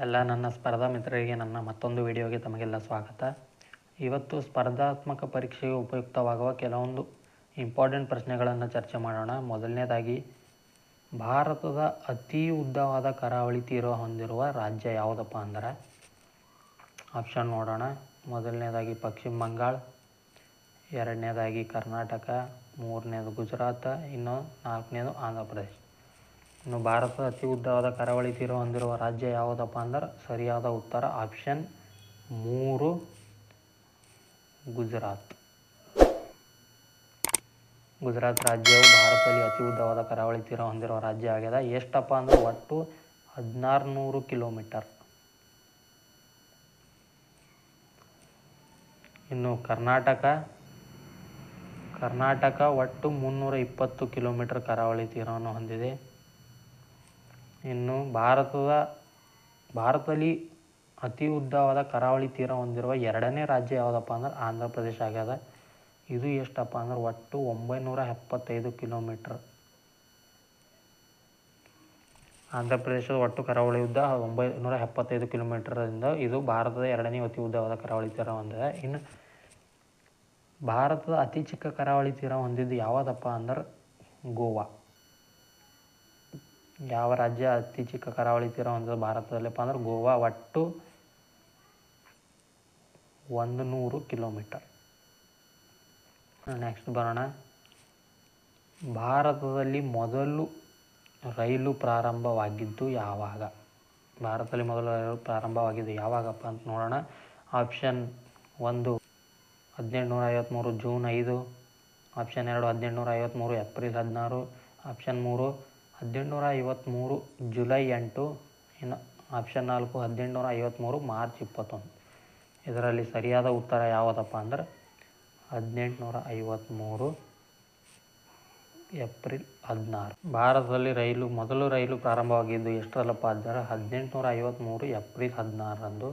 ಎಲ್ಲ ನನ್ನ ಸ್ಪರ್ಧಾ ಮಿತ್ರರಿಗೆ ನನ್ನ ಮತ್ತೊಂದು ವಿಡಿಯೋಗೆ ತಮಗೆಲ್ಲ ಸ್ವಾಗತ. ಇವತ್ತು ಸ್ಪರ್ಧಾತ್ಮಕ ಪರೀಕ್ಷೆಗೆ ಉಪಯುಕ್ತವಾಗುವ ಕೆಲವೊಂದು ಇಂಪಾರ್ಟೆಂಟ್ ಪ್ರಶ್ನೆಗಳನ್ನು ಚರ್ಚೆ ಮಾಡೋಣ. ಮೊದಲನೇದಾಗಿ, ಭಾರತದ ಅತಿ ಉದ್ದವಾದ ಕರಾವಳಿ ತೀರ ಹೊಂದಿರುವ ರಾಜ್ಯ ಯಾವುದಪ್ಪ ಅಂದ್ರೆ? ಆಪ್ಷನ್ ನೋಡೋಣ. ಮೊದಲನೇದಾಗಿ ಪಶ್ಚಿಮ ಬಂಗಾಳ, ಎರಡನೇದಾಗಿ ಕರ್ನಾಟಕ, ಮೂರನೇದು ಗುಜರಾತ್, ಇನ್ನು ನಾಲ್ಕನೇದು ಆಂಧ್ರ ಪ್ರದೇಶ್. ಇನ್ನು ಭಾರತದ ಅತಿ ಉದ್ದವಾದ ಕರಾವಳಿ ತೀರ ಹೊಂದಿರುವ ರಾಜ್ಯ ಯಾವುದಪ್ಪ ಅಂದ್ರೆ ಸರಿಯಾದ ಉತ್ತರ ಆಪ್ಷನ್ ಮೂರು ಗುಜರಾತ್. ಗುಜರಾತ್ ರಾಜ್ಯವು ಭಾರತದಲ್ಲಿ ಅತಿ ಉದ್ದವಾದ ಕರಾವಳಿ ತೀರ ಹೊಂದಿರುವ ರಾಜ್ಯ ಆಗ್ಯದ ಎಷ್ಟಪ್ಪ ಅಂದ್ರೆ ಒಟ್ಟು ಹದಿನಾರು ನೂರು ಕಿಲೋಮೀಟರ್. ಇನ್ನು ಕರ್ನಾಟಕ ಕರ್ನಾಟಕ ಒಟ್ಟು ಮುನ್ನೂರ ಇಪ್ಪತ್ತು ಕಿಲೋಮೀಟರ್ ಕರಾವಳಿ ತೀರವನ್ನು ಹೊಂದಿದೆ. ಇನ್ನು ಭಾರತದ, ಭಾರತದಲ್ಲಿ ಅತಿ ಉದ್ದವಾದ ಕರಾವಳಿ ತೀರ ಹೊಂದಿರುವ ಎರಡನೇ ರಾಜ್ಯ ಯಾವುದಪ್ಪ ಅಂದ್ರೆ ಆಂಧ್ರ ಪ್ರದೇಶ ಆಗ್ಯದ. ಇದು ಎಷ್ಟಪ್ಪ ಅಂದ್ರೆ ಒಟ್ಟು ಒಂಬೈನೂರ ಎಪ್ಪತ್ತೈದು ಕಿಲೋಮೀಟ್ರ್. ಆಂಧ್ರ ಪ್ರದೇಶದ ಒಟ್ಟು ಕರಾವಳಿ ಉದ್ದ ಒಂಬೈನೂರ ಎಪ್ಪತ್ತೈದು ಕಿಲೋಮೀಟರಿಂದ ಇದು ಭಾರತದ ಎರಡನೇ ಅತಿ ಉದ್ದವಾದ ಕರಾವಳಿ ತೀರ ಹೊಂದಿದೆ. ಇನ್ನು ಭಾರತದ ಅತಿ ಚಿಕ್ಕ ಕರಾವಳಿ ತೀರ ಹೊಂದಿದ್ದು ಯಾವುದಪ್ಪ ಅಂದ್ರೆ ಗೋವಾ. ಯಾವ ರಾಜ್ಯ ಅತಿ ಚಿಕ್ಕ ಕರಾವಳಿ ತೀರ ಹೊಂದಿದೆ ಭಾರತದಲ್ಲಪ್ಪ ಅಂದ್ರೆ ಗೋವಾ ಒಟ್ಟು ಒಂದು ನೂರು ಕಿಲೋಮೀಟರ್. ನೆಕ್ಸ್ಟ್ ಬರೋಣ. ಭಾರತದಲ್ಲಿ ಮೊದಲು ರೈಲು ಪ್ರಾರಂಭವಾಗಿದ್ದು ಯಾವಾಗ? ಭಾರತದಲ್ಲಿ ಮೊದಲು ರೈಲು ಪ್ರಾರಂಭವಾಗಿದ್ದು ಯಾವಾಗಪ್ಪ ಅಂತ ನೋಡೋಣ. ಆಪ್ಷನ್ ಒಂದು ಹದಿನೆಂಟುನೂರ ಐವತ್ತ್ಮೂರು ಜೂನ್ ಐದು. ಆಪ್ಷನ್ ಎರಡು ಹದಿನೆಂಟುನೂರ ಐವತ್ತ್ಮೂರು ಏಪ್ರಿಲ್ ಹದಿನಾರು. ಆಪ್ಷನ್ ಮೂರು ಹದಿನೆಂಟುನೂರ ಐವತ್ತ್ಮೂರು ಜುಲೈ ಎಂಟು, ಇನ್ನು ಆಪ್ಷನ್ ನಾಲ್ಕು ಹದಿನೆಂಟುನೂರ ಐವತ್ತ್ಮೂರು ಮಾರ್ಚ್ ಇಪ್ಪತ್ತೊಂದು. ಇದರಲ್ಲಿ ಸರಿಯಾದ ಉತ್ತರ ಯಾವುದಪ್ಪ ಅಂದ್ರೆ ಹದಿನೆಂಟುನೂರ ಐವತ್ತ್ಮೂರು ಏಪ್ರಿಲ್ ಹದಿನಾರು. ಭಾರತದಲ್ಲಿ ರೈಲು, ಮೊದಲು ರೈಲು ಪ್ರಾರಂಭವಾಗಿದ್ದು ಎಷ್ಟರಲ್ಲಪ್ಪ ಅಂದರೆ ಹದಿನೆಂಟುನೂರ ಐವತ್ತ್ಮೂರು ಏಪ್ರಿಲ್ ಹದಿನಾರರಂದು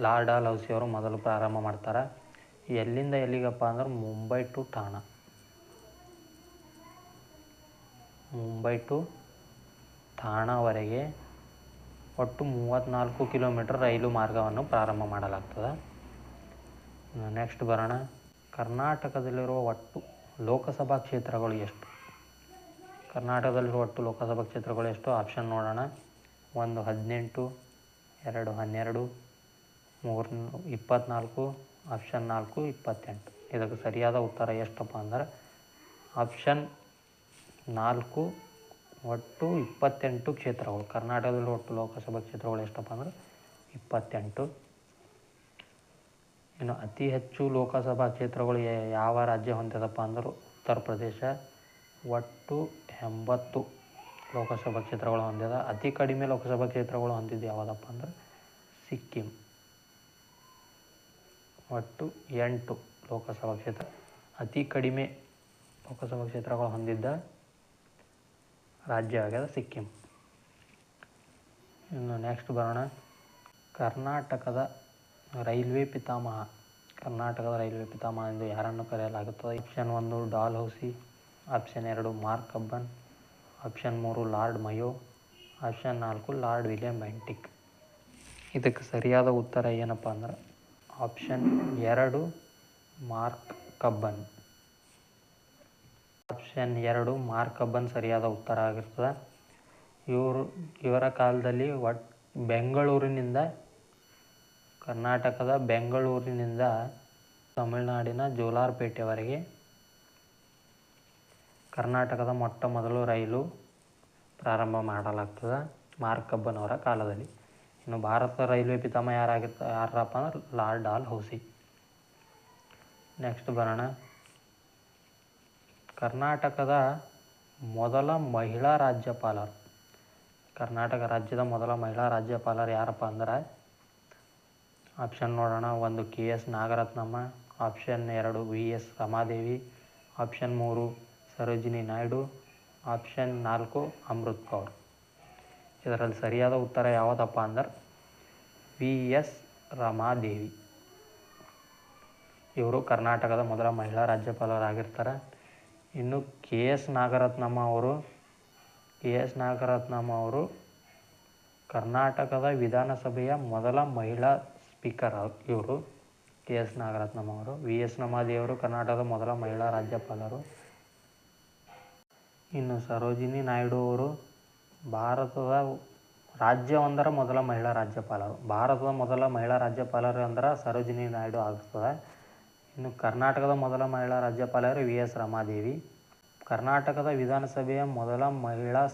ಲಾರ್ಡಾ ಲೌಸಿಯವರು ಮೊದಲು ಪ್ರಾರಂಭ ಮಾಡ್ತಾರೆ. ಎಲ್ಲಿಂದ ಎಲ್ಲಿಗಪ್ಪ ಅಂದ್ರೆ ಮುಂಬೈ ಟು ಠಾಣಾ. ಮುಂಬೈ ಟು ಠಾಣಾವರೆಗೆ ಒಟ್ಟು ಮೂವತ್ತ್ನಾಲ್ಕು ಕಿಲೋಮೀಟರ್ ರೈಲು ಮಾರ್ಗವನ್ನು ಪ್ರಾರಂಭ ಮಾಡಲಾಗ್ತದೆ. ನೆಕ್ಸ್ಟ್ ಬರೋಣ. ಕರ್ನಾಟಕದಲ್ಲಿರುವ ಒಟ್ಟು ಲೋಕಸಭಾ ಕ್ಷೇತ್ರಗಳು ಎಷ್ಟು? ಕರ್ನಾಟಕದಲ್ಲಿರುವ ಒಟ್ಟು ಲೋಕಸಭಾ ಕ್ಷೇತ್ರಗಳು ಎಷ್ಟು? ಆಪ್ಷನ್ ನೋಡೋಣ. ಒಂದು ಹದಿನೆಂಟು, ಎರಡು ಹನ್ನೆರಡು, ಮೂರು ಇಪ್ಪತ್ತ್ನಾಲ್ಕು ಆಪ್ಷನ್ ನಾಲ್ಕು ಇಪ್ಪತ್ತೆಂಟು. ಇದಕ್ಕೆ ಸರಿಯಾದ ಉತ್ತರ ಎಷ್ಟಪ್ಪ ಅಂದ್ರೆ ಆಪ್ಷನ್ ನಾಲ್ಕು ಒಟ್ಟು ಇಪ್ಪತ್ತೆಂಟು ಕ್ಷೇತ್ರಗಳು. ಕರ್ನಾಟಕದಲ್ಲಿ ಒಟ್ಟು ಲೋಕಸಭಾ ಕ್ಷೇತ್ರಗಳು ಎಷ್ಟಪ್ಪ ಅಂದರೆ ಇಪ್ಪತ್ತೆಂಟು. ಇನ್ನು ಅತಿ ಹೆಚ್ಚು ಲೋಕಸಭಾ ಕ್ಷೇತ್ರಗಳು ಯಾವ ರಾಜ್ಯ ಹೊಂದಿದಪ್ಪ ಅಂದ್ರೆ ಉತ್ತರ ಪ್ರದೇಶ ಒಟ್ಟು ಎಂಬತ್ತು ಲೋಕಸಭಾ ಕ್ಷೇತ್ರಗಳು ಹೊಂದಿದೆ ಅತಿ ಕಡಿಮೆ ಲೋಕಸಭಾ ಕ್ಷೇತ್ರಗಳು ಹೊಂದಿದ್ದು ಯಾವುದಪ್ಪ ಅಂದರೆ ಸಿಕ್ಕಿಂ. ಒಟ್ಟು ಎಂಟು ಲೋಕಸಭಾ ಕ್ಷೇತ್ರ. ಅತಿ ಕಡಿಮೆ ಲೋಕಸಭಾ ಕ್ಷೇತ್ರಗಳು ಹೊಂದಿದ್ದ ರಾಜ್ಯ ಆಗ್ಯದ ಸಿಕ್ಕಿಂ. ಇನ್ನು ನೆಕ್ಸ್ಟ್ ಬರೋಣ. ಕರ್ನಾಟಕದ ರೈಲ್ವೆ ಪಿತಾಮಹ. ಕರ್ನಾಟಕದ ರೈಲ್ವೆ ಪಿತಾಮಹ ಎಂದು ಯಾರನ್ನು ಕರೆಯಲಾಗುತ್ತದೆ? ಆಪ್ಷನ್ ಒಂದು ಡಾಲ್ ಹೌಸಿ ಆಪ್ಷನ್ ಎರಡು ಮಾರ್ಕ್ ಕಬ್ಬನ್ ಆಪ್ಷನ್ ಮೂರು ಲಾರ್ಡ್ ಮಯೋ ಆಪ್ಷನ್ ನಾಲ್ಕು ಲಾರ್ಡ್ ವಿಲಿಯಂ ಬ್ಯಾಂಟಿಕ್. ಇದಕ್ಕೆ ಸರಿಯಾದ ಉತ್ತರ ಏನಪ್ಪ ಅಂದ್ರೆ ಆಪ್ಷನ್ ಎರಡು ಮಾರ್ಕ್ ಕಬ್ಬನ್ ಆಪ್ಷನ್ ಎರಡು ಮಾರ್ಕ್ ಕಬ್ಬನ್ ಸರಿಯಾದ ಉತ್ತರ ಆಗಿರ್ತದೆ. ಇವರು, ಇವರ ಕಾಲದಲ್ಲಿ ಒಟ್ ಬೆಂಗಳೂರಿನಿಂದ ಕರ್ನಾಟಕದ ಬೆಂಗಳೂರಿನಿಂದ ತಮಿಳುನಾಡಿನ ಜೋಲಾರ್ಪೇಟೆವರೆಗೆ ಕರ್ನಾಟಕದ ಮೊಟ್ಟ ಮೊದಲು ರೈಲು ಪ್ರಾರಂಭ ಮಾಡಲಾಗ್ತದೆ ಮಾರ್ಕ್ ಅವರ ಕಾಲದಲ್ಲಿ. ಇನ್ನು ಭಾರತ ರೈಲ್ವೆ ಪಿತಾಮಹ ಯಾರಾಗಿರ್ತ, ಯಾರಪ್ಪ ಅಂದ್ರೆ ಲಾರ್ಡ್ ಡಾಲ್ ಹೌಸಿ. ನೆಕ್ಸ್ಟ್ ಬರೋಣ. ಕರ್ನಾಟಕದ ಮೊದಲ ಮಹಿಳಾ ರಾಜ್ಯಪಾಲರು. ಕರ್ನಾಟಕ ರಾಜ್ಯದ ಮೊದಲ ಮಹಿಳಾ ರಾಜ್ಯಪಾಲರು ಯಾರಪ್ಪ ಅಂದ್ರೆ? ಆಪ್ಷನ್ ನೋಡೋಣ. ಒಂದು ಕೆ ಎಸ್ ನಾಗರತ್ನಮ್ಮ, ಆಪ್ಷನ್ ಎರಡು ವಿ ಎಸ್ ರಮಾದೇವಿ, ಆಪ್ಷನ್ ಮೂರು ಸರೋಜಿನಿ ನಾಯ್ಡು, ಆಪ್ಷನ್ ನಾಲ್ಕು ಅಮೃತ್ ಕೌರ್. ಇದರಲ್ಲಿ ಸರಿಯಾದ ಉತ್ತರ ಯಾವುದಪ್ಪ ಅಂದ್ರೆ ವಿ ಎಸ್ ರಮಾದೇವಿ. ಇವರು ಕರ್ನಾಟಕದ ಮೊದಲ ಮಹಿಳಾ ರಾಜ್ಯಪಾಲರಾಗಿರ್ತಾರೆ. ಇನ್ನು ಕೆ ಎಸ್ ನಾಗರತ್ನಮ್ಮ ಅವರು, ಕೆ ಎಸ್ ನಾಗರತ್ನಮ್ಮ ಅವರು ಕರ್ನಾಟಕದ ವಿಧಾನಸಭೆಯ ಮೊದಲ ಮಹಿಳಾ ಸ್ಪೀಕರ್ ಇವರು ಕೆ ಎಸ್ ನಾಗರತ್ನಮ್ಮ ಅವರು. ವಿ ಎಸ್ ನಮಾದಿಯವರು ಕರ್ನಾಟಕದ ಮೊದಲ ಮಹಿಳಾ ರಾಜ್ಯಪಾಲರು. ಇನ್ನು ಸರೋಜಿನಿ ನಾಯ್ಡು ಅವರು ಭಾರತದ ರಾಜ್ಯವೊಂದರ ಮೊದಲ ಮಹಿಳಾ ರಾಜ್ಯಪಾಲರು. ಭಾರತದ ಮೊದಲ ಮಹಿಳಾ ರಾಜ್ಯಪಾಲರು ಅಂದ್ರೆ ಸರೋಜಿನಿ ನಾಯ್ಡು ಆಗ್ತದೆ. ಇನ್ನು ಕರ್ನಾಟಕದ ಮೊದಲ ಮಹಿಳಾ ರಾಜ್ಯಪಾಲರು ವಿ ಎಸ್ ರಮಾದೇವಿ. ಕರ್ನಾಟಕದ ವಿಧಾನಸಭೆಯ ಮೊದಲ ಮಹಿಳಾ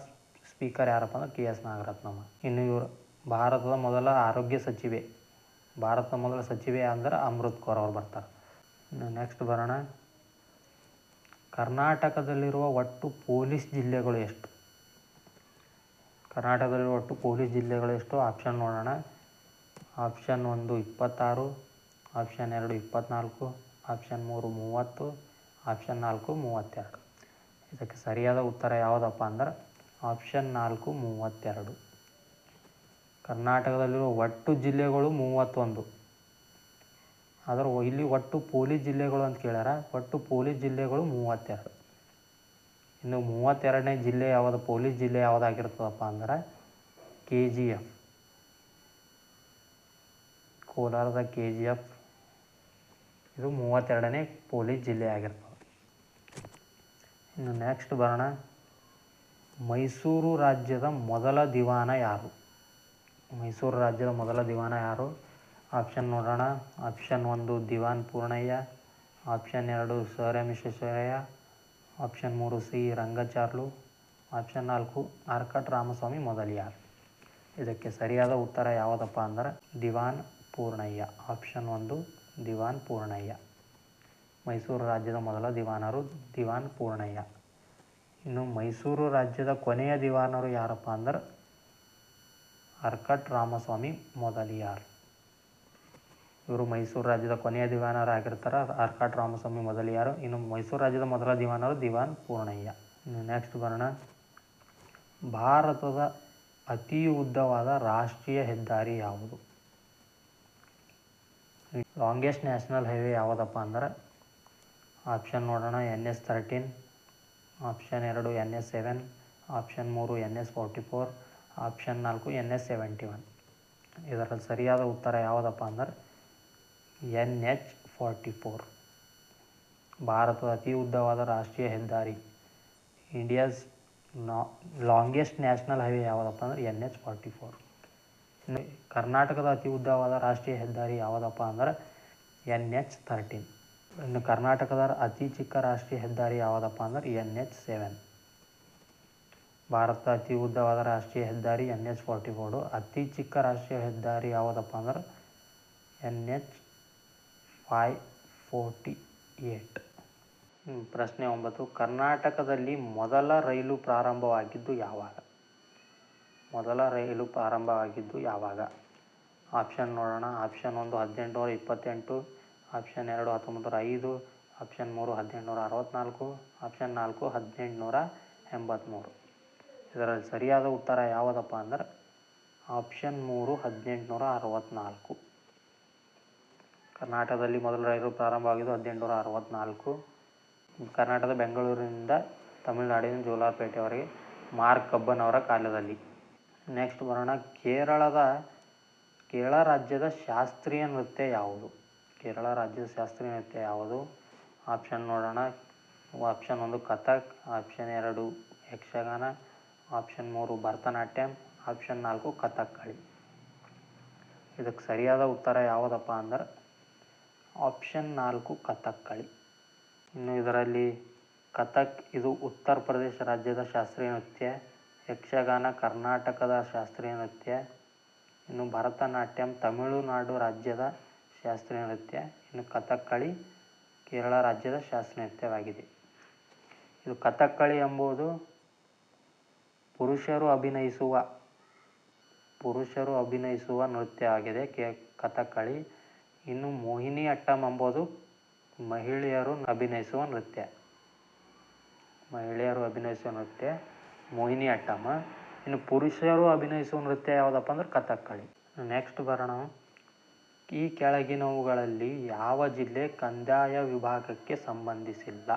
ಸ್ಪೀಕರ್ ಯಾರಪ್ಪ ಅಂದ್ರೆ ಕೆ ಎಸ್ ನಾಗರತ್ನಮ್ಮ. ಇನ್ನು ಇವರು ಭಾರತದ ಮೊದಲ ಆರೋಗ್ಯ ಸಚಿವೆ. ಭಾರತದ ಮೊದಲ ಸಚಿವೆ ಅಂದ್ರೆ ಅಮೃತ್ ಕೌರ್ ಅವ್ರು ಬರ್ತಾರೆ. ಇನ್ನು ನೆಕ್ಸ್ಟ್ ಬರೋಣ. ಕರ್ನಾಟಕದಲ್ಲಿರುವ ಒಟ್ಟು ಪೊಲೀಸ್ ಜಿಲ್ಲೆಗಳು ಎಷ್ಟು? ಕರ್ನಾಟಕದಲ್ಲಿರುವ ಒಟ್ಟು ಪೊಲೀಸ್ ಜಿಲ್ಲೆಗಳು ಎಷ್ಟು? ಆಪ್ಷನ್ ನೋಡೋಣ. ಆಪ್ಷನ್ ಒಂದು ಇಪ್ಪತ್ತಾರು. ಆಪ್ಷನ್ ಎರಡು ಇಪ್ಪತ್ತ್ನಾಲ್ಕು ಆಪ್ಷನ್ ಮೂರು ಮೂವತ್ತು, ಆಪ್ಷನ್ ನಾಲ್ಕು ಮೂವತ್ತೆರಡು. ಇದಕ್ಕೆ ಸರಿಯಾದ ಉತ್ತರ ಯಾವುದಪ್ಪ ಅಂದ್ರೆ ಆಪ್ಷನ್ ನಾಲ್ಕು ಮೂವತ್ತೆರಡು. ಕರ್ನಾಟಕದಲ್ಲಿರುವ ಒಟ್ಟು ಜಿಲ್ಲೆಗಳು ಮೂವತ್ತೊಂದು. ಆದರೆ ಇಲ್ಲಿ ಒಟ್ಟು ಪೊಲೀಸ್ ಜಿಲ್ಲೆಗಳು ಅಂತ ಕೇಳ್ಯಾರ, ಒಟ್ಟು ಪೊಲೀಸ್ ಜಿಲ್ಲೆಗಳು ಮೂವತ್ತೆರಡು. ಇನ್ನು ಮೂವತ್ತೆರಡನೇ ಜಿಲ್ಲೆ ಯಾವುದು, ಪೊಲೀಸ್ ಜಿಲ್ಲೆ ಯಾವುದಾಗಿರ್ತದಪ್ಪ ಅಂದ್ರೆ ಕೆ ಜಿ ಎಫ್. ಕೋಲಾರದ ಕೆ ಜಿ ಎಫ್. ಇದು ಮೂವತ್ತೆರಡನೇ ಪೊಲೀಸ್ ಜಿಲ್ಲೆ ಆಗಿರ್ತದೆ ಇನ್ನು ನೆಕ್ಸ್ಟ್ ಬರೋಣ. ಮೈಸೂರು ರಾಜ್ಯದ ಮೊದಲ ದಿವಾನ ಯಾರು? ಮೈಸೂರು ರಾಜ್ಯದ ಮೊದಲ ದಿವಾನ ಯಾರು? ಆಪ್ಷನ್ ನೋಡೋಣ. ಆಪ್ಷನ್ ಒಂದು ದಿವಾನ್ ಪೂರ್ಣಯ್ಯ. ಆಪ್ಷನ್ ಎರಡು ಸರ್ ಎಂ ವಿಶ್ವೇಶ್ವರಯ್ಯ. ಆಪ್ಷನ್ ಮೂರು ಸಿ ರಂಗಚಾರ್ಲು. ಆಪ್ಷನ್ ನಾಲ್ಕು ಆರ್ಕಟ್ ರಾಮಸ್ವಾಮಿ ಮೊದಲಿಯಾರ್. ಇದಕ್ಕೆ ಸರಿಯಾದ ಉತ್ತರ ಯಾವುದಪ್ಪ ಅಂದ್ರೆ ದಿವಾನ್ ಪೂರ್ಣಯ್ಯ. ಆಪ್ಷನ್ ಒಂದು ದಿವಾನ್ ಪೂರ್ಣಯ್ಯ. ಮೈಸೂರು ರಾಜ್ಯದ ಮೊದಲ ದಿವಾನರು ದಿವಾನ್ ಪೂರ್ಣಯ್ಯ. ಇನ್ನು ಮೈಸೂರು ರಾಜ್ಯದ ಕೊನೆಯ ದಿವಾನರು ಯಾರಪ್ಪ ಅಂದ್ರೆ ಅರ್ಕಟ್ ರಾಮಸ್ವಾಮಿ ಮೊದಲಿಯಾರ್. ಇವರು ಮೈಸೂರು ರಾಜ್ಯದ ಕೊನೆಯ ದಿವಾನರು ಆಗಿರ್ತಾರೆ ಅರ್ಕಟ್ ರಾಮಸ್ವಾಮಿ ಮೊದಲಿಯಾರು. ಇನ್ನು ಮೈಸೂರು ರಾಜ್ಯದ ಮೊದಲ ದಿವಾನರು ದಿವಾನ್ ಪೂರ್ಣಯ್ಯ. ಇನ್ನು ನೆಕ್ಸ್ಟ್ ಬರೋಣ. ಭಾರತದ ಅತಿ ಉದ್ದವಾದ ರಾಷ್ಟ್ರೀಯ ಹೆದ್ದಾರಿ ಯಾವುದು? ಲಾಂಗೆಸ್ಟ್ ನ್ಯಾಷನಲ್ ಹೈವೇ ಯಾವುದಪ್ಪ ಅಂದ್ರೆ ಆಪ್ಷನ್ ನೋಡೋಣ ಎನ್ ಎಸ್ ತರ್ಟೀನ್ ಆಪ್ಷನ್ ಎರಡು ಎನ್ ಎಸ್ ಸೆವೆನ್ ಆಪ್ಷನ್ ಮೂರು N S forty four option ನಾಲ್ಕು ಎನ್ ಎಸ್ ಸೆವೆಂಟಿ ಒನ್ ಇದರಲ್ಲಿ ಸರಿಯಾದ ಉತ್ತರ ಯಾವುದಪ್ಪ ಅಂದ್ರೆ ಎನ್ ಎಚ್ ಫಾರ್ಟಿ ಫೋರ್ ಭಾರತದ ಅತಿ ಉದ್ದವಾದ ರಾಷ್ಟ್ರೀಯ ಹೆದ್ದಾರಿ. ಇಂಡಿಯಾಸ್ ಲಾಂಗೆಸ್ಟ್ ನ್ಯಾಷನಲ್ ಹೈವೇ ಯಾವುದಪ್ಪ ಅಂದ್ರೆ ಎನ್ ಎಚ್ ಫಾರ್ಟಿ ಫೋರ್ ಕರ್ನಾಟಕದ ಅತಿ ಉದ್ದವಾದ ರಾಷ್ಟ್ರೀಯ ಹೆದ್ದಾರಿ ಯಾವುದಪ್ಪ ಅಂದ್ರೆ ಎನ್ ಎಚ್ ತರ್ಟೀನ್. ಇನ್ನು ಕರ್ನಾಟಕದ ಅತಿ ಚಿಕ್ಕ ರಾಷ್ಟ್ರೀಯ ಹೆದ್ದಾರಿ ಯಾವುದಪ್ಪ ಅಂದ್ರೆ ಎನ್ ಎಚ್ ಸೆವೆನ್. ಭಾರತದ ಅತಿ ಉದ್ದವಾದ ರಾಷ್ಟ್ರೀಯ ಹೆದ್ದಾರಿ ಎನ್ ಎಚ್ ಫಾರ್ಟಿ ಫೋರು. ಅತಿ ಚಿಕ್ಕ ರಾಷ್ಟ್ರೀಯ ಹೆದ್ದಾರಿ ಯಾವುದಪ್ಪ ಅಂದ್ರೆ N H five forty eight. ಪ್ರಶ್ನೆ ಒಂಬತ್ತು. ಕರ್ನಾಟಕದಲ್ಲಿ ಮೊದಲ ರೈಲು ಪ್ರಾರಂಭವಾಗಿದ್ದು ಯಾವಾಗ? ಮೊದಲ ರೈಲು ಪ್ರಾರಂಭವಾಗಿದ್ದು ಯಾವಾಗ? ಆಪ್ಷನ್ ನೋಡೋಣ. ಆಪ್ಷನ್ ಒಂದು ಹದಿನೆಂಟುನೂರ ಇಪ್ಪತ್ತೆಂಟು, ಆಪ್ಷನ್ ಎರಡು ಹತ್ತೊಂಬತ್ತು ಐದು, ಆಪ್ಷನ್ ಮೂರು ಹದಿನೆಂಟುನೂರ ಅರವತ್ತ್ನಾಲ್ಕು ಆಪ್ಷನ್ ನಾಲ್ಕು ಹದಿನೆಂಟುನೂರ ಎಂಬತ್ತ್ಮೂರು ಇದರಲ್ಲಿ ಸರಿಯಾದ ಉತ್ತರ ಯಾವುದಪ್ಪ ಅಂದ್ರೆ ಆಪ್ಷನ್ ಮೂರು ಹದಿನೆಂಟುನೂರ ಅರವತ್ತ್ನಾಲ್ಕು ಕರ್ನಾಟಕದಲ್ಲಿ ಮೊದಲ ರೈಲು ಪ್ರಾರಂಭವಾಗಿದ್ದು ಹದಿನೆಂಟುನೂರ ಅರವತ್ತ್ನಾಲ್ಕು ಕರ್ನಾಟಕದ ಬೆಂಗಳೂರಿನಿಂದ ತಮಿಳುನಾಡಿನ ಜೋಲಾರ್ಪೇಟೆಯವರೆಗೆ ಮಾರ್ಕ್ ಕಬ್ಬನ್ ಅವರ ಕಾಲದಲ್ಲಿ. ನೆಕ್ಸ್ಟ್ ಬರೋಣ. ಕೇರಳದ, ಕೇರಳ ರಾಜ್ಯದ ಶಾಸ್ತ್ರೀಯ ನೃತ್ಯ ಯಾವುದು? ಕೇರಳ ರಾಜ್ಯದ ಶಾಸ್ತ್ರೀಯ ನೃತ್ಯ ಯಾವುದು? ಆಪ್ಷನ್ ನೋಡೋಣ. ಆಪ್ಷನ್ ಒಂದು ಕಥಕ್ ಆಪ್ಷನ್ ಎರಡು ಯಕ್ಷಗಾನ ಆಪ್ಷನ್ ಮೂರು ಭರತನಾಟ್ಯಂ ಆಪ್ಷನ್ ನಾಲ್ಕು ಕಥಕ್ಕಳಿ ಇದಕ್ಕೆ ಸರಿಯಾದ ಉತ್ತರ ಯಾವುದಪ್ಪ ಅಂದ್ರೆ ಆಪ್ಷನ್ ನಾಲ್ಕು ಕಥಕ್ಕಳಿ ಇನ್ನು ಇದರಲ್ಲಿ ಕಥಕ್ ಇದು ಉತ್ತರ ಪ್ರದೇಶ ರಾಜ್ಯದ ಶಾಸ್ತ್ರೀಯ ನೃತ್ಯ. ಯಕ್ಷಗಾನ, ಕರ್ನಾಟಕದ ಶಾಸ್ತ್ರೀಯ ನೃತ್ಯ, ಇನ್ನು ಭರತನಾಟ್ಯಂ, ತಮಿಳುನಾಡು ರಾಜ್ಯದ ಶಾಸ್ತ್ರೀಯ ನೃತ್ಯ, ಇನ್ನು ಕಥಕ್ಕಳಿ, ಕೇರಳ ರಾಜ್ಯದ ಶಾಸ್ತ್ರೀಯ ನೃತ್ಯವಾಗಿದೆ. ಇದು ಕಥಕ್ಕಳಿ ಎಂಬುದು ಪುರುಷರು ಅಭಿನಯಿಸುವ ಪುರುಷರು ಅಭಿನಯಿಸುವ ನೃತ್ಯ ಆಗಿದೆ ಕೆ, ಕಥಕ್ಕಳಿ, ಇನ್ನು ಮೋಹಿನಿ ಅಟ್ಟಂ ಎಂಬುದು ಮಹಿಳೆಯರು ಅಭಿನಯಿಸುವ ನೃತ್ಯ. ಮಹಿಳೆಯರು ಅಭಿನಯಿಸುವ ನೃತ್ಯ. ಮೋಹಿನಿ ಅಟ್ಟಮ್ಮ. ಇನ್ನು ಪುರುಷರು ಅಭಿನಯಿಸುವ ನೃತ್ಯ ಯಾವುದಪ್ಪ ಅಂದ್ರೆ ಕಥಕ್ಕಳಿ ನೆಕ್ಸ್ಟ್ ಬರೋಣ. ಈ ಕೆಳಗಿನವುಗಳಲ್ಲಿ ಯಾವ ಜಿಲ್ಲೆ ಕಂದಾಯ ವಿಭಾಗಕ್ಕೆ ಸಂಬಂಧಿಸಿಲ್ಲ?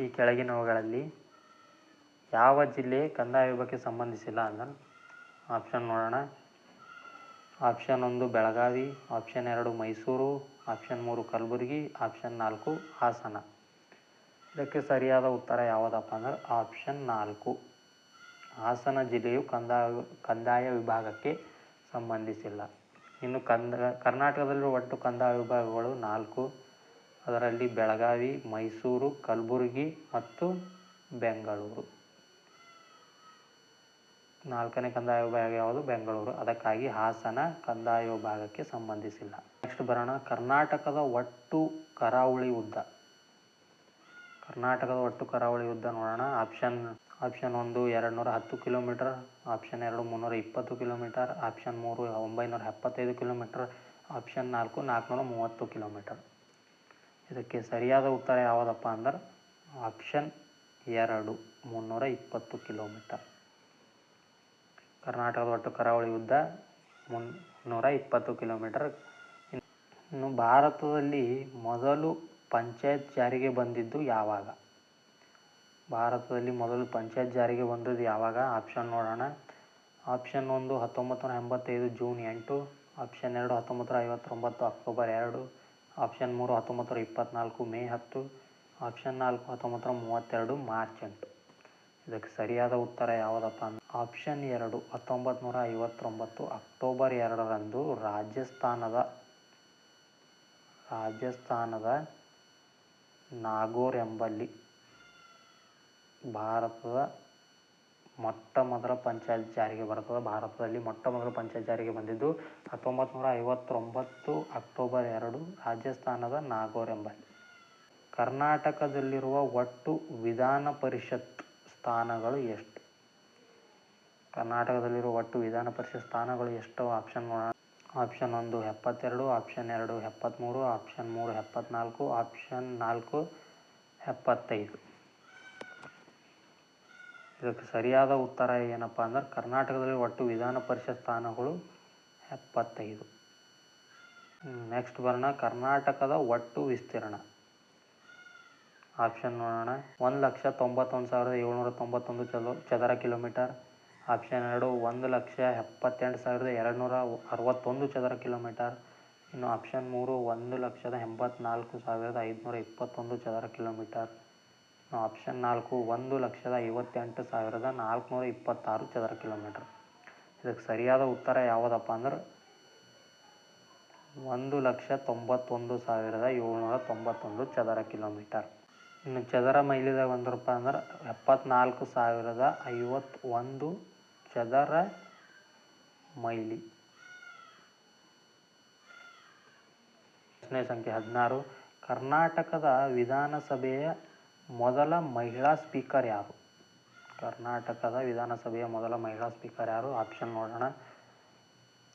ಈ ಕೆಳಗಿನವುಗಳಲ್ಲಿ ಯಾವ ಜಿಲ್ಲೆ ಕಂದಾಯ ವಿಭಾಗಕ್ಕೆ ಸಂಬಂಧಿಸಿಲ್ಲ ಅಂದ್ರೆ ಆಪ್ಷನ್ ನೋಡೋಣ. ಆಪ್ಷನ್ ಒಂದು ಬೆಳಗಾವಿ ಆಪ್ಷನ್ ಎರಡು ಮೈಸೂರು ಆಪ್ಷನ್ ಮೂರು ಕಲಬುರಗಿ ಆಪ್ಷನ್ ನಾಲ್ಕು ಹಾಸನ. ಇದಕ್ಕೆ ಸರಿಯಾದ ಉತ್ತರ ಯಾವುದಪ್ಪ ಅಂದ್ರೆ ಆಪ್ಷನ್ ನಾಲ್ಕು. ಹಾಸನ ಜಿಲ್ಲೆಯು ಕಂದಾಯ ಕಂದಾಯ ವಿಭಾಗಕ್ಕೆ ಸಂಬಂಧಿಸಿಲ್ಲ. ಇನ್ನು ಕಂದ, ಕರ್ನಾಟಕದಲ್ಲಿರುವ ಒಟ್ಟು ಕಂದಾಯ ವಿಭಾಗಗಳು ನಾಲ್ಕು. ಅದರಲ್ಲಿ ಬೆಳಗಾವಿ, ಮೈಸೂರು, ಕಲಬುರಗಿ ಮತ್ತು ಬೆಂಗಳೂರು. ನಾಲ್ಕನೇ ಕಂದಾಯ ವಿಭಾಗ ಯಾವುದು? ಬೆಂಗಳೂರು. ಅದಕ್ಕಾಗಿ ಹಾಸನ ಕಂದಾಯ ವಿಭಾಗಕ್ಕೆ ಸಂಬಂಧಿಸಿಲ್ಲ. ನೆಕ್ಸ್ಟ್ ಬರೋಣ. ಕರ್ನಾಟಕದ ಒಟ್ಟು ಕರಾವಳಿ ಉದ್ದ. ಕರ್ನಾಟಕದ ಒಟ್ಟು ಕರಾವಳಿ ಉದ್ದ ನೋಡೋಣ. ಆಪ್ಷನ್ ಆಪ್ಷನ್ ಒಂದು ಎರಡು ನೂರ ಹತ್ತು ಕಿಲೋಮೀಟರ್, ಆಪ್ಷನ್ ಎರಡು ಮುನ್ನೂರ ಇಪ್ಪತ್ತು ಕಿಲೋಮೀಟರ್, ಆಪ್ಷನ್ ಮೂರು ಒಂಬೈನೂರ ಎಪ್ಪತ್ತೈದು ಕಿಲೋಮೀಟರ್, ಆಪ್ಷನ್ ನಾಲ್ಕು ನಾಲ್ಕುನೂರ ಮೂವತ್ತು ಕಿಲೋಮೀಟರ್. ಇದಕ್ಕೆ ಸರಿಯಾದ ಉತ್ತರ ಯಾವುದಪ್ಪ ಅಂದ್ರೆ ಆಪ್ಷನ್ ಎರಡು ಮುನ್ನೂರ ಇಪ್ಪತ್ತು ಕಿಲೋಮೀಟರ್. ಕರ್ನಾಟಕದ ಒಟ್ಟು ಕರಾವಳಿ ಉದ್ದ ಮುನ್ನೂರ ಇಪ್ಪತ್ತು ಕಿಲೋಮೀಟರ್. ಇನ್ನು ಭಾರತದಲ್ಲಿ ಮೊದಲು ಪಂಚಾಯತ್ ಜಾರಿಗೆ ಬಂದಿದ್ದು ಯಾವಾಗ? ಭಾರತದಲ್ಲಿ ಮೊದಲು ಪಂಚಾಯತ್ ಜಾರಿಗೆ ಬಂದದ್ದು ಯಾವಾಗ? ಆಪ್ಷನ್ ನೋಡೋಣ. ಆಪ್ಷನ್ ಒಂದು ಹತ್ತೊಂಬತ್ತು ನೂರ ಎಂಬತ್ತೈದು ಜೂನ್ ಎಂಟು. ಆಪ್ಷನ್ ಎರಡು ಹತ್ತೊಂಬತ್ತು ನೂರ ಐವತ್ತೊಂಬತ್ತು ಅಕ್ಟೋಬರ್ ಎರಡು. ಆಪ್ಷನ್ ಮೂರು ಹತ್ತೊಂಬತ್ತು ನೂರ ಇಪ್ಪತ್ತ್ನಾಲ್ಕು ಮೇ ಹತ್ತು. ಆಪ್ಷನ್ ನಾಲ್ಕು ಹತ್ತೊಂಬತ್ತು ನೂರ ಮೂವತ್ತೆರಡು ಮಾರ್ಚ್ ಎಂಟು. ಇದಕ್ಕೆ ಸರಿಯಾದ ಉತ್ತರ ಯಾವುದಪ್ಪ ಅಂದ್ರೆ ಆಪ್ಷನ್ ಎರಡು ಹತ್ತೊಂಬತ್ತು ನೂರ ಐವತ್ತೊಂಬತ್ತು ಅಕ್ಟೋಬರ್ ಎರಡರಂದು ರಾಜಸ್ಥಾನದ ರಾಜಸ್ಥಾನದ ನಾಗೋರ್ ಎಂಬಲ್ಲಿ. ಭಾರತದ ಮೊಟ್ಟ ಮೊದಲ ಪಂಚಾಯತ್ ಜಾರಿಗೆ ಬರ್ತದೆ ಭಾರತದಲ್ಲಿ ಮೊಟ್ಟ ಮೊದಲ ಪಂಚಾಯತ್ ಜಾರಿಗೆ ಬಂದಿದ್ದು ಹತ್ತೊಂಬತ್ತು ನೂರ ಐವತ್ತೊಂಬತ್ತು ಅಕ್ಟೋಬರ್ ಎರಡು, ರಾಜಸ್ಥಾನದ ನಾಗೋರ್ ಎಂಬಲ್ಲಿ. ಕರ್ನಾಟಕದಲ್ಲಿರುವ ಒಟ್ಟು ವಿಧಾನ ಪರಿಷತ್ ಸ್ಥಾನಗಳು ಎಷ್ಟು? ಕರ್ನಾಟಕದಲ್ಲಿರುವ ಒಟ್ಟು ವಿಧಾನ ಪರಿಷತ್ ಸ್ಥಾನಗಳು ಎಷ್ಟು? ಆಪ್ಷನ್ ನೋಡೋಣ. ಆಪ್ಷನ್ ಒಂದು ಎಪ್ಪತ್ತೆರಡು, ಆಪ್ಷನ್ ಎರಡು ಎಪ್ಪತ್ತ್ಮೂರು ಆಪ್ಷನ್ ಮೂರು ಎಪ್ಪತ್ತ್ನಾಲ್ಕು ಆಪ್ಷನ್ ನಾಲ್ಕು ಎಪ್ಪತ್ತೈದು. ಇದಕ್ಕೆ ಸರಿಯಾದ ಉತ್ತರ ಏನಪ್ಪ ಅಂದ್ರೆ ಕರ್ನಾಟಕದಲ್ಲಿ ಒಟ್ಟು ವಿಧಾನ ಪರಿಷತ್ ಸ್ಥಾನಗಳು ಎಪ್ಪತ್ತೈದು. ನೆಕ್ಸ್ಟ್ ಬರೋಣ, ಕರ್ನಾಟಕದ ಒಟ್ಟು ವಿಸ್ತೀರ್ಣ. ಆಪ್ಷನ್ ನೋಡೋಣ, ಒಂದು ಲಕ್ಷ ತೊಂಬತ್ತೊಂದು ಸಾವಿರದ ಏಳ್ನೂರ ತೊಂಬತ್ತೊಂದು ಚದರ ಚದರ ಕಿಲೋಮೀಟರ್. ಆಪ್ಷನ್ ಎರಡು ಒಂದು ಲಕ್ಷ ಎಪ್ಪತ್ತೆಂಟು ಸಾವಿರದ ಎರಡು ನೂರ ಅರವತ್ತೊಂದು ಚದರ ಕಿಲೋಮೀಟರ್. ಇನ್ನು ಆಪ್ಷನ್ ಮೂರು ಒಂದು ಲಕ್ಷದ ಎಂಬತ್ನಾಲ್ಕು ಸಾವಿರದ ಐದುನೂರ ಇಪ್ಪತ್ತೊಂದು ಚದರ ಕಿಲೋಮೀಟರ್. ಇನ್ನು ಆಪ್ಷನ್ ನಾಲ್ಕು ಒಂದು ಲಕ್ಷದ ಐವತ್ತೆಂಟು ಸಾವಿರದ ನಾಲ್ಕುನೂರ ಇಪ್ಪತ್ತಾರು ಚದರ ಕಿಲೋಮೀಟರ್. ಇದಕ್ಕೆ ಸರಿಯಾದ ಉತ್ತರ ಯಾವುದಪ್ಪ ಅಂದ್ರೆ ಒಂದು ಲಕ್ಷ ತೊಂಬತ್ತೊಂದು ಸಾವಿರದ ಏಳ್ನೂರ ತೊಂಬತ್ತೊಂದು ಚದರ ಕಿಲೋಮೀಟರ್. ಇನ್ನು ಚದರ ಮೈಲಿದಾಗ ಬಂದ್ರಪ್ಪ ಅಂದ್ರೆ ಎಪ್ಪತ್ನಾಲ್ಕು ಸಾವಿರದ ಐವತ್ತೊಂದು ಚದರ ಮೈಲಿ. ಪ್ರಶ್ನೆ ಸಂಖ್ಯೆ? ಹದಿನಾರು. ಕರ್ನಾಟಕದ ವಿಧಾನಸಭೆಯ ಮೊದಲ ಮಹಿಳಾ ಸ್ಪೀಕರ್ ಯಾರು? ಕರ್ನಾಟಕದ ವಿಧಾನಸಭೆಯ ಮೊದಲ ಮಹಿಳಾ ಸ್ಪೀಕರ್ ಯಾರು? ಆಪ್ಷನ್ ನೋಡೋಣ.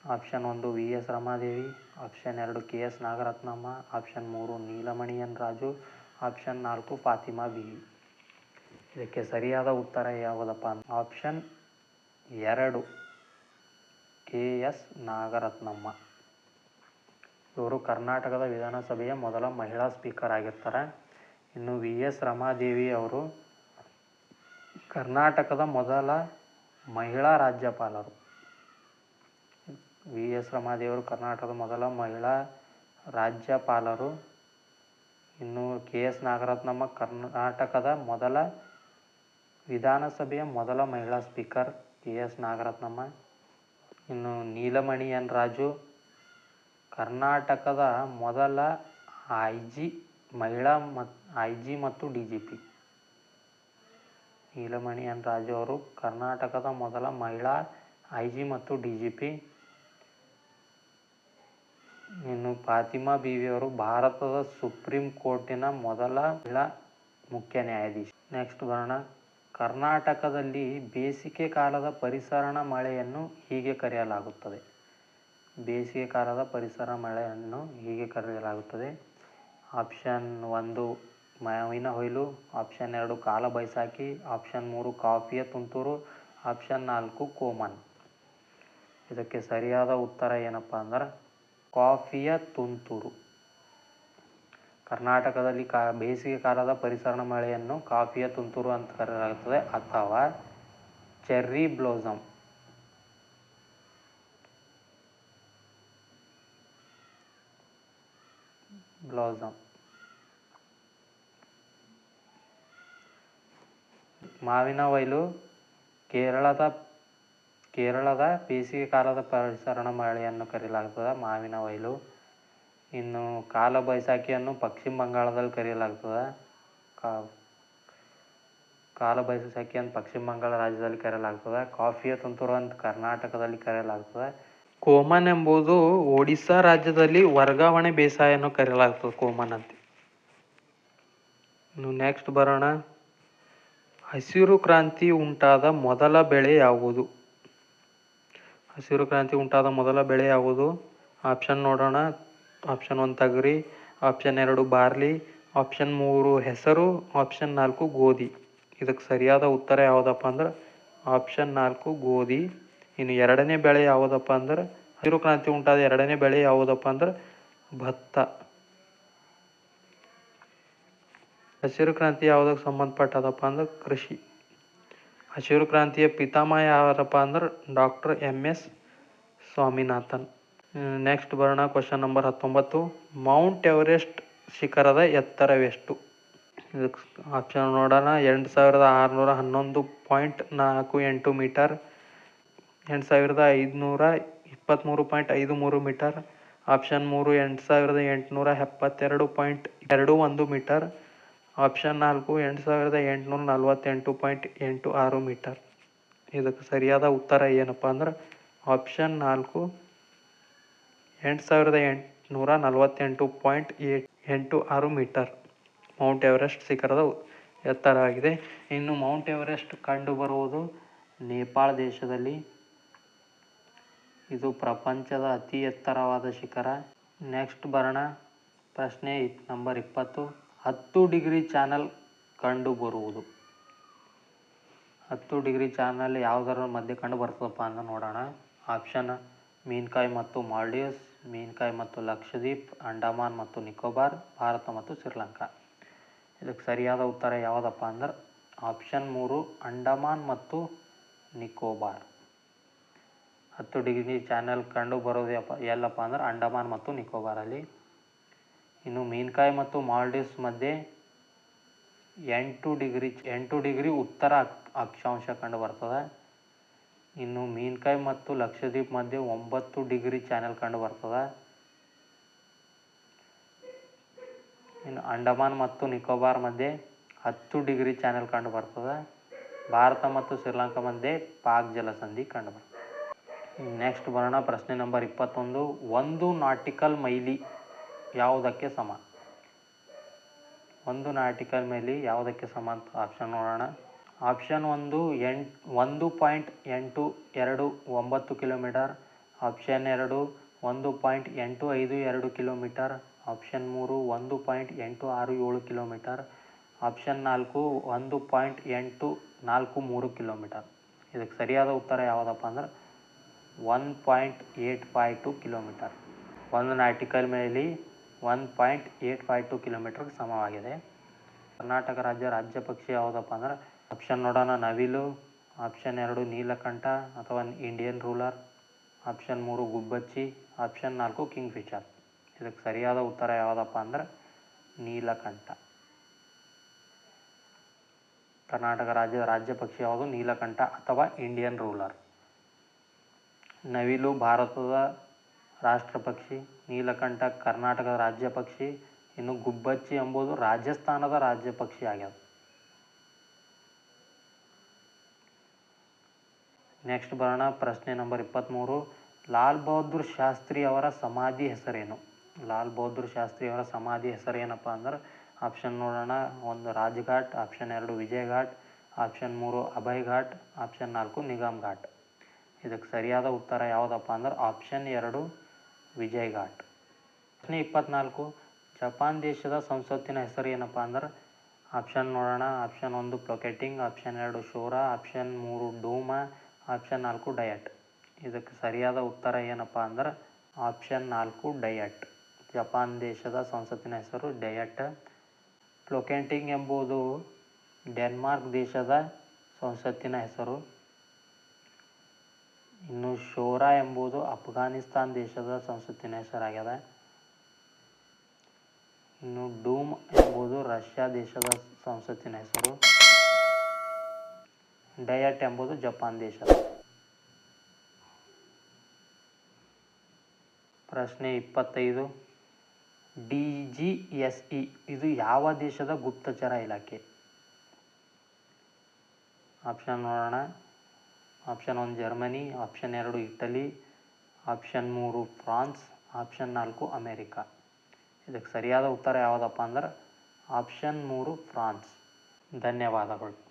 ಆಪ್ಷನ್ ಒಂದು, ವಿ. ಎಸ್. ರಮಾದೇವಿ. ಆಪ್ಷನ್ ಎರಡು, ಕೆ. ಎಸ್. ನಾಗರತ್ನಮ್ಮ. ಆಪ್ಷನ್ ಮೂರು ನೀಲಮಣಿ ಎನ್ ರಾಜು. ಆಪ್ಷನ್ ನಾಲ್ಕು, ಫಾತಿಮಾ ಬಿ ಇದಕ್ಕೆ ಸರಿಯಾದ ಉತ್ತರ ಯಾವುದಪ್ಪ ಆಪ್ಷನ್ ಎರಡು. ಕೆ. ಎಸ್. ನಾಗರತ್ನಮ್ಮ. ಇವರು ಕರ್ನಾಟಕದ ವಿಧಾನಸಭೆಯ ಮೊದಲ ಮಹಿಳಾ ಸ್ಪೀಕರ್ ಆಗಿರ್ತಾರೆ. ಇನ್ನು ವಿ. ಎಸ್. ರಮಾದೇವಿ ಅವರು ಕರ್ನಾಟಕದ ಮೊದಲ ಮಹಿಳಾ ರಾಜ್ಯಪಾಲರು. ವಿ. ಎಸ್. ರಮಾದೇವರು ಕರ್ನಾಟಕದ ಮೊದಲ ಮಹಿಳಾ ರಾಜ್ಯಪಾಲರು. ಇನ್ನು ಕೆ. ಎಸ್. ನಾಗರತ್ನಮ್ಮ ಕರ್ನಾಟಕದ ಮೊದಲ ವಿಧಾನಸಭೆಯ ಮೊದಲ ಮಹಿಳಾ ಸ್ಪೀಕರ್ ಕೆ ಎಸ್ ನಾಗರತ್ನಮ್ಮ, ಇನ್ನು ನೀಲಮಣಿ ಎನ್ ರಾಜು, ಕರ್ನಾಟಕದ ಮೊದಲ ಐ ಜಿ ಮಹಿಳಾ ಮತ್ ಐ ಜಿ ಮತ್ತು D G P. Neelamani N Raju ಅವರು ಕರ್ನಾಟಕದ ಮೊದಲ ಮಹಿಳಾ ಐ ಜಿ ಮತ್ತು ಡಿ ಜಿ ಪಿ. ಇನ್ನು ಫಾತಿಮಾ ಬೀವಿ ಅವರು ಭಾರತದ ಸುಪ್ರೀಂ ಕೋರ್ಟಿನ ಮೊದಲ ಮಹಿಳಾ ಮುಖ್ಯ ನ್ಯಾಯಾಧೀಶ. ನೆಕ್ಸ್ಟ್ ಬರೋಣ. ಕರ್ನಾಟಕದಲ್ಲಿ ಬೇಸಿಗೆ ಕಾಲದ ಪರಿಸರಣ ಮಳೆಯನ್ನು ಹೀಗೆ ಕರೆಯಲಾಗುತ್ತದೆ. ಬೇಸಿಗೆ ಕಾಲದ ಪರಿಸರ ಮಳೆಯನ್ನು ಹೀಗೆ ಕರೆಯಲಾಗುತ್ತದೆ. ಆಪ್ಷನ್ ಒಂದು, ಮಾವಿನ ಹೊಯ್ಲು. ಆಪ್ಷನ್ ಎರಡು, ಕಾಲ ಬೈಸಾಕಿ. ಆಪ್ಷನ್ ಮೂರು, ಕಾಫಿಯ ತುಂತುರು. ಆಪ್ಷನ್ ನಾಲ್ಕು, ಕೋಮನ್. ಇದಕ್ಕೆ ಸರಿಯಾದ ಉತ್ತರ ಏನಪ್ಪ ಅಂದ್ರೆ ಕಾಫಿಯ ತುಂತುರು. ಕರ್ನಾಟಕದಲ್ಲಿ ಕಾ, ಬೇಸಿಗೆ ಕಾಲದ ಪರಿಸರ ಮಳೆಯನ್ನು ಕಾಫಿಯ ತುಂತುರು ಅಂತ ಕರೆಯಲಾಗುತ್ತದೆ, ಅಥವಾ ಚೆರ್ರಿ ಬ್ಲೋಸಮ್. ಬ್ಲೋಸಮ್. ಮಾವಿನ ವೈಲು, ಕೇರಳದ ಕೇರಳದ ಬೇಸಿಗೆ ಕಾಲದ ಪರಿಸರಣ ಮಳೆಯನ್ನು ಕರೆಯಲಾಗುತ್ತದೆ. ಮಾವಿನ ವೈಲು ಇನ್ನು ಕಾಲ ಬೈಸಾಖಿಯನ್ನು ಪಶ್ಚಿಮ ಬಂಗಾಳದಲ್ಲಿ ಕರೆಯಲಾಗ್ತದೆ. ಕಾಲ ಅಂತ ಪಶ್ಚಿಮ ಬಂಗಾಳ ರಾಜ್ಯದಲ್ಲಿ ಕರೆಯಲಾಗ್ತದೆ. ಕಾಫಿಯ ತುಂತುರು ಅಂತ ಕರ್ನಾಟಕದಲ್ಲಿ ಕರೆಯಲಾಗ್ತದೆ. ಕೋಮನ್ ಎಂಬುದು ಒಡಿಶಾ ರಾಜ್ಯದಲ್ಲಿ ವರ್ಗಾವಣೆ ಬೇಸಾಯವನ್ನು ಕರೆಯಲಾಗ್ತದೆ ಕೋಮನ್ ಅಂತ. ಇನ್ನು ನೆಕ್ಸ್ಟ್ ಬರೋಣ. ಹಸಿರು ಕ್ರಾಂತಿ ಉಂಟಾದ ಮೊದಲ ಬೆಳೆ ಯಾವುದು? ಹಸಿರು ಕ್ರಾಂತಿ ಉಂಟಾದ ಮೊದಲ ಬೆಳೆ ಯಾವುದು? ಆಪ್ಷನ್ ನೋಡೋಣ. ಆಪ್ಷನ್ ಒಂದು ತಗರಿ ಆಪ್ಷನ್ ಎರಡು ಬಾರ್ಲಿ ಆಪ್ಷನ್ ಮೂರು ಹೆಸರು ಆಪ್ಷನ್ ನಾಲ್ಕು ಗೋಧಿ. ಇದಕ್ಕೆ ಸರಿಯಾದ ಉತ್ತರ ಯಾವುದಪ್ಪ ಅಂದ್ರೆ ಆಪ್ಷನ್ ನಾಲ್ಕು ಗೋಧಿ. ಇನ್ನು ಎರಡನೇ ಬೆಳೆ ಯಾವುದಪ್ಪ ಅಂದ್ರೆ ಹಸಿರು ಕ್ರಾಂತಿ ಉಂಟಾದ ಎರಡನೇ ಬೆಳೆ ಯಾವುದಪ್ಪ ಅಂದ್ರೆ ಭತ್ತ. ಹಸಿರು ಕ್ರಾಂತಿ ಯಾವುದಕ್ಕೆ ಸಂಬಂಧಪಟ್ಟದಪ್ಪ ಅಂದ್ರೆ ಕೃಷಿ. ಹಸಿರು ಕ್ರಾಂತಿಯ ಪಿತಾಮಹ ಯಾರಪ್ಪ ಅಂದ್ರೆ doctor M S Swaminathan. Next ಬರೋಣ ಕ್ವಶನ್ ನಂಬರ್ ಹತ್ತೊಂಬತ್ತು. ಮೌಂಟ್ ಎವರೆಸ್ಟ್ ಶಿಖರದ ಎತ್ತರವೆಷ್ಟು? ಇದಕ್ಕೆ ಆಪ್ಷನ್ ನೋಡೋಣ. ಎಂಟು ಸಾವಿರದ ಆರುನೂರ ಹನ್ನೊಂದು ಪಾಯಿಂಟ್ ನಾಲ್ಕು ಎಂಟು ಮೀಟರ್. ಎಂಟು ಸಾವಿರದ ಐದುನೂರ ಇಪ್ಪತ್ತ್ಮೂರು ಪಾಯಿಂಟ್ ಐದು ಮೂರು ಮೀಟರ್. ಆಪ್ಷನ್ ಮೂರು ಎಂಟು ಸಾವಿರದ ಎಂಟುನೂರ ಎಪ್ಪತ್ತೆರಡು ಪಾಯಿಂಟ್ ಎರಡು ಒಂದು ಮೀಟರ್. ಆಪ್ಷನ್ ನಾಲ್ಕು ಎಂಟು ಸಾವಿರದ ಎಂಟುನೂರ ನಲವತ್ತೆಂಟು ಪಾಯಿಂಟ್ ಎಂಟು ಆರು ಮೀಟರ್. ಇದಕ್ಕೆ ಸರಿಯಾದ ಉತ್ತರ ಏನಪ್ಪ ಅಂದ್ರೆ ಆಪ್ಷನ್ ನಾಲ್ಕು ಎಂಟು ಸಾವಿರದ ಎಂಟುನೂರ ನಲವತ್ತೆಂಟು ಪಾಯಿಂಟ್ ಏಟ್ ಎಂಟು ಆರು ಮೀಟರ್. ಮೌಂಟ್ ಎವರೆಸ್ಟ್ ಶಿಖರದ ಎತ್ತರ ಆಗಿದೆ. ಇನ್ನು ಮೌಂಟ್ ಎವರೆಸ್ಟ್ ಕಂಡುಬರುವುದು ನೇಪಾಳ ದೇಶದಲ್ಲಿ. ಇದು ಪ್ರಪಂಚದ ಅತಿ ಎತ್ತರವಾದ ಶಿಖರ. ನೆಕ್ಸ್ಟ್ ಬರೋಣ. ಪ್ರಶ್ನೆ ನಂಬರ್ ಇಪ್ಪತ್ತು. ಹತ್ತು ಡಿಗ್ರಿ ಚಾನಲ್ ಕಂಡುಬರುವುದು ಹತ್ತು ಡಿಗ್ರಿ ಚಾನಲ್ ಯಾವುದರ ಮಧ್ಯೆ ಕಂಡು ಬರ್ತದಪ್ಪ ಅಂತ ನೋಡೋಣ. ಆಪ್ಷನ್ ಮೀನ್ಕಾಯ್ ಮತ್ತು ಮಾಲ್ಡೀವ್ಸ್. ಮೀನ್ಕಾಯ್ ಮತ್ತು ಲಕ್ಷದ್ವೀಪ್, ಅಂಡಮಾನ್ ಮತ್ತು ನಿಕೋಬಾರ್, ಭಾರತ ಮತ್ತು ಶ್ರೀಲಂಕಾ. ಇದಕ್ಕೆ ಸರಿಯಾದ ಉತ್ತರ ಯಾವುದಪ್ಪ ಅಂದ್ರೆ ಆಪ್ಷನ್ ಮೂರು, ಅಂಡಮಾನ್ ಮತ್ತು ನಿಕೋಬಾರ್. ಹತ್ತು ಡಿಗ್ರಿ ಚಾನಲ್ ಕಂಡು ಬರೋದಪ್ಪ ಎಲ್ಲಪ್ಪ ಅಂದ್ರೆ ಅಂಡಮಾನ್ ಮತ್ತು ನಿಕೋಬಾರಲ್ಲಿ ಇನ್ನು ಮೀನ್ಕಾಯ್ ಮತ್ತು ಮಾಲ್ಡೀವ್ಸ್ ಮಧ್ಯೆ ಎಂಟು ಡಿಗ್ರಿ ಎಂಟು ಡಿಗ್ರಿ ಉತ್ತರ ಅಕ್ಷಾಂಶ ಕಂಡು ಬರ್ತದೆ. ಇನ್ನು ಮೀನ್ಕಾಯ್ ಮತ್ತು ಲಕ್ಷದ್ವೀಪ್ ಮಧ್ಯೆ ಒಂಬತ್ತು ಡಿಗ್ರಿ ಚಾನೆಲ್ ಕಂಡು ಬರ್ತದೆ. ಇನ್ನು ಅಂಡಮಾನ್ ಮತ್ತು ನಿಕೋಬಾರ್ ಮಧ್ಯೆ ಹತ್ತು ಡಿಗ್ರಿ ಚಾನೆಲ್ ಕಂಡು ಬರ್ತದೆ. ಭಾರತ ಮತ್ತು ಶ್ರೀಲಂಕಾ ಮಧ್ಯೆ ಪಾಕ್ ಜಲಸಂಧಿ ಕಂಡು ಬರ್ತದೆ. ನೆಕ್ಸ್ಟ್ ಬರೋಣ, ಪ್ರಶ್ನೆ ನಂಬರ್ ಇಪ್ಪತ್ತೊಂದು. ಒಂದು ನಾಟಿಕಲ್ ಮೈಲಿ ಯಾವುದಕ್ಕೆ ಸಮ? ಒಂದು ನಾಟಿಕಲ್ ಮೈಲಿ ಯಾವುದಕ್ಕೆ ಸಮ ಅಂತ ಆಪ್ಷನ್ ನೋಡೋಣ. ಆಪ್ಷನ್ ಒಂದು ಎಂಟ್, ಒಂದು ಪಾಯಿಂಟ್ ಎಂಟು ಎರಡು ಒಂಬತ್ತು ಕಿಲೋಮೀಟರ್. ಆಪ್ಷನ್ ಎರಡು, ಒಂದು ಪಾಯಿಂಟ್ ಎಂಟು ಐದು ಎರಡು ಕಿಲೋಮೀಟರ್. ಆಪ್ಷನ್ ಮೂರು, ಒಂದು ಪಾಯಿಂಟ್ ಎಂಟು ಆರು ಏಳು ಕಿಲೋಮೀಟರ್. ಆಪ್ಷನ್ ನಾಲ್ಕು, ಒಂದು ಪಾಯಿಂಟ್ ಎಂಟು ನಾಲ್ಕು ಮೂರು ಕಿಲೋಮೀಟರ್. ಇದಕ್ಕೆ ಸರಿಯಾದ ಉತ್ತರ ಯಾವುದಪ್ಪ ಅಂದ್ರೆ one point eight five two kilometre. ಒಂದು nautical mile one point eight five two ಕಿಲೋಮೀಟ್ರ್ಗೆ ಸಮವಾಗಿದೆ. ಕರ್ನಾಟಕ ರಾಜ್ಯ ರಾಜ್ಯ ಪಕ್ಷಿ ಯಾವುದಪ್ಪ ಅಂದ್ರೆ ಆಪ್ಷನ್ ನೋಡೋಣ, ನವಿಲು. ಆಪ್ಷನ್ ಎರಡು, ನೀಲಕಂಠ ಅಥವಾ ಇಂಡಿಯನ್ ರೂಲರ್ ಆಪ್ಷನ್ ಮೂರು, ಗುಬ್ಬಚ್ಚಿ. ಆಪ್ಷನ್ ನಾಲ್ಕು ಕಿಂಗ್ ಫಿಶರ್ ಇದಕ್ಕೆ ಸರಿಯಾದ ಉತ್ತರ ಯಾವುದಪ್ಪ ಅಂದ್ರೆ ನೀಲಕಂಠ. ಕರ್ನಾಟಕ ರಾಜ್ಯದ ರಾಜ್ಯ ಪಕ್ಷಿ ಯಾವುದು? ನೀಲಕಂಠ ಅಥವಾ ಇಂಡಿಯನ್ ರೂಲರ್ ನವಿಲು, ಭಾರತದ ರಾಷ್ಟ್ರ ಪಕ್ಷಿ. ನೀಲಕಂಠ ಕರ್ನಾಟಕದ ರಾಜ್ಯ ಪಕ್ಷಿ. ಇನ್ನು ಗುಬ್ಬಚ್ಚಿ ಎಂಬುದು ರಾಜಸ್ಥಾನದ ರಾಜ್ಯ ಪಕ್ಷಿ ಆಗ್ಯದ. ನೆಕ್ಸ್ಟ್ ಬರೋಣ, ಪ್ರಶ್ನೆ ನಂಬರ್ ಇಪ್ಪತ್ತ್ಮೂರು ಲಾಲ್ ಬಹದ್ದೂರ್ ಶಾಸ್ತ್ರಿ ಅವರ ಸಮಾಧಿ ಹೆಸರೇನು? ಲಾಲ್ ಬಹದ್ದೂರ್ ಶಾಸ್ತ್ರಿ ಅವರ ಸಮಾಧಿ ಹೆಸರೇನಪ್ಪ ಅಂದ್ರೆ ಆಪ್ಷನ್ ನೋಡೋಣ. ಒಂದು ರಾಜ್ಘಾಟ್ ಆಪ್ಷನ್ ಎರಡು ವಿಜಯ್ ಘಾಟ್ ಆಪ್ಷನ್ ಮೂರು ಅಭಯ್ ಘಾಟ್ ಆಪ್ಷನ್ ನಾಲ್ಕು ನಿಗಮ್ ಘಾಟ್ ಇದಕ್ಕೆ ಸರಿಯಾದ ಉತ್ತರ ಯಾವುದಪ್ಪ ಅಂದ್ರೆ ಆಪ್ಷನ್ ಎರಡು ವಿಜಯ್ ಘಾಟ್ ಪ್ರಶ್ನೆ ಇಪ್ಪತ್ನಾಲ್ಕು. ಜಪಾನ್ ದೇಶದ ಸಂಸತ್ತಿನ ಹೆಸರು ಏನಪ್ಪ ಅಂದ್ರೆ ಆಪ್ಷನ್ ನೋಡೋಣ. ಆಪ್ಷನ್ ಒಂದು ಪ್ಲೊಕೆಟಿಂಗ್ ಆಪ್ಷನ್ ಎರಡು ಶೋರಾ ಆಪ್ಷನ್ ಮೂರು ಡೂಮಾ ಆಪ್ಷನ್ ನಾಲ್ಕು ಡಯಟ್. ಇದಕ್ಕೆ ಸರಿಯಾದ ಉತ್ತರ ಏನಪ್ಪ ಅಂದ್ರೆ ಆಪ್ಷನ್ ನಾಲ್ಕು ಡಯಟ್. ಜಪಾನ್ ದೇಶದ ಸಂಸತ್ತಿನ ಹೆಸರು ಡಯಟ್. ಪ್ಲೊಕೆಂಟಿಂಗ್ ಎಂಬುದು ಡೆನ್ಮಾರ್ಕ್ ದೇಶದ ಸಂಸತ್ತಿನ ಹೆಸರು. ಇನ್ನು ಶೋರಾ ಎಂಬುದು ಅಫ್ಘಾನಿಸ್ತಾನ್ ದೇಶದ ಸಂಸತ್ತಿನ ಹೆಸರಾಗ್ಯದ. ಇನ್ನು ಡೂಮ್ ಎಂಬುದು ರಷ್ಯಾ ದೇಶದ ಸಂಸತ್ತಿನ ಹೆಸರು. ಡಯಟ್ ಎಂಬುದು ಜಪಾನ್ ದೇಶದ ಪ್ರಶ್ನೆ ಇಪ್ಪತ್ತೈದು. ಡಿ ಜಿ ಎಸ್ ಇ ಇದು ಯಾವ ದೇಶದ ಗುಪ್ತಚರ ಇಲಾಖೆ? ಆಪ್ಷನ್ ನೋಡೋಣ. ಆಪ್ಷನ್ ಒಂದು ಜರ್ಮನಿ, ಆಪ್ಷನ್ ಎರಡು ಇಟಲಿ, ಆಪ್ಷನ್ ಮೂರು ಫ್ರಾನ್ಸ್, ಆಪ್ಷನ್ ನಾಲ್ಕು ಅಮೇರಿಕಾ. ಇದಕ್ಕೆ ಸರಿಯಾದ ಉತ್ತರ ಯಾವುದಪ್ಪ ಅಂದ್ರೆ ಆಪ್ಷನ್ ಮೂರು ಫ್ರಾನ್ಸ್. ಧನ್ಯವಾದಗಳು.